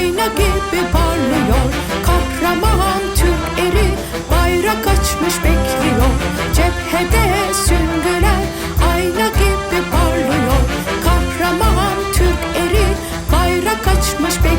ayna gibi parlıyor. Kahraman Türk eri bayrak açmış bekliyor. Cephede süngüler ayna gibi parlıyor. Kahraman Türk eri bayrak açmış bekliyor.